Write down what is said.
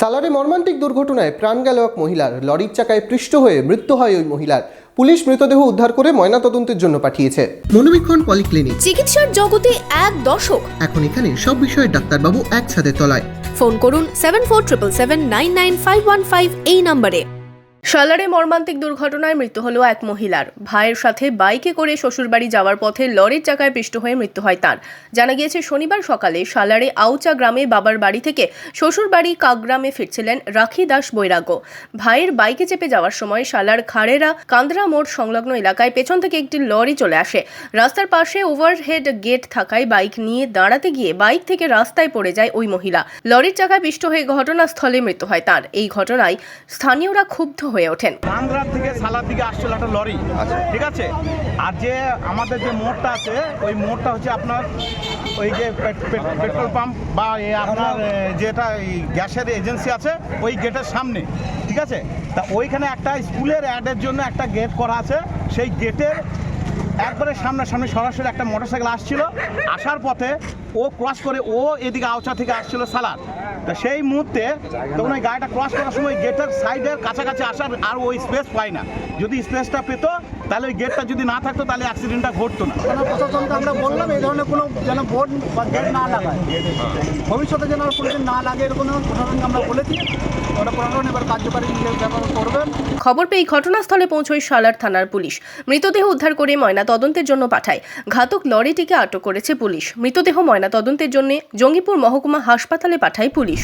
সালারে মর্মান্তিক দুর্ঘটনায় প্রাণ গেল এক মহিলার। লরির চাকায় পৃষ্ঠ হয়ে মৃত্যু হয় ওই মহিলার। পুলিশ মৃতদেহ উদ্ধার করে ময়নাতদন্তের জন্য পাঠিয়েছে। মনোবীক্ষণ পলিক্লিনিক। চিকিৎসার জগতে এক দশক। এখন এখানে সব বিষয়ে ডাক্তারবাবু একসাথে তলায়। ফোন করুন seven four triple seven nine nine five one five এই নম্বরে। সালারে মর্মান্তিক দুর্ঘটনায় মৃত্যু হলো এক মহিলার। ভাইয়ের সাথে বাইকে করে শ্বশুরবাড়ি যাওয়ার পথে লরির চাকায় পিষ্ট হয়ে মৃত্যু হয় তার। জানা গিয়েছে, শনিবার সকালে সালারে আউচা গ্রামে বাবার বাড়ি থেকে শ্বশুরবাড়ি কাকগ্রামে ফিরছিলেন রাখি দাস বৈরাগ্য। ভাইয়ের বাইকে চেপে যাওয়ার সময় সালার খাড়েরা কান্দ্রা মোড় সংলগ্ন এলাকায় পেছন থেকে একটি লরি চলে আসে। রাস্তার পাশে ওভারহেড গেট থাকায় বাইক নিয়ে দাঁড়াতে গিয়ে বাইক থেকে রাস্তায় পড়ে যায় ওই মহিলা। লরির চাকায় পিষ্ট হয়ে ঘটনাস্থলে মৃত্যু হয় তার। এই ঘটনায় স্থানীয়রা ক্ষুব্ধ হয়ে ওঠেন। বাংলার থেকে সালার দিকে আসছিল একটা লরি। ঠিক আছে? আর যে আমাদের যে মোড়টা আছে ওই মোড়টা হচ্ছে আপনার ওই যে পেট- পেট- পেট্রোল পাম্প বা আপনার যেটা এই গ্যাসের এজেন্সি আছে ওই গেটের সামনে। ঠিক আছে? তা ওইখানে একটা স্কুলের অ্যাডের জন্য একটা গেট করা আছে। সেই গেটের একবারে সামনাসামনি সরাসরি একটা মোটরসাইকেল আসছিল। আসার পথে ও ক্রস করে ও এদিকে আওচা থেকে আসছিল সালার তা সেই মুহূর্তে তখন ওই গাড়িটা ক্রস করার সময় গেটের সাইডের কাছাকাছি আসার আর ওই স্পেস পায় না। যদি স্পেসটা পেতো, তাহলে ওই গেটটা যদি না থাকতো, তাহলে অ্যাক্সিডেন্টটা ঘটতো না। কেন প্রশাসনকে আমরা বললাম, এই ধরনের কোনো যেন বোর্ড বা গেট না লাগায়। ভবিষ্যতে যেন কোনোদিন না লাগে, এরকম প্রশাসনকে আমরা বলেছি। ওটা প্রশাসন এবার কার্যকারী ব্যাপার করবেন। খবর পেয়ে ঘটনাস্থলে পৌঁছয় সালার থানার পুলিশ। মৃতদেহ উদ্ধার করে ময়না তদন্তের জন্য পাঠায়। ঘাতক লরিটিকে আটক করেছে পুলিশ। মৃতদেহ ময়না তদন্তের জন্য জঙ্গিপুর মহকুমা হাসপাতালে পাঠায় পুলিশ।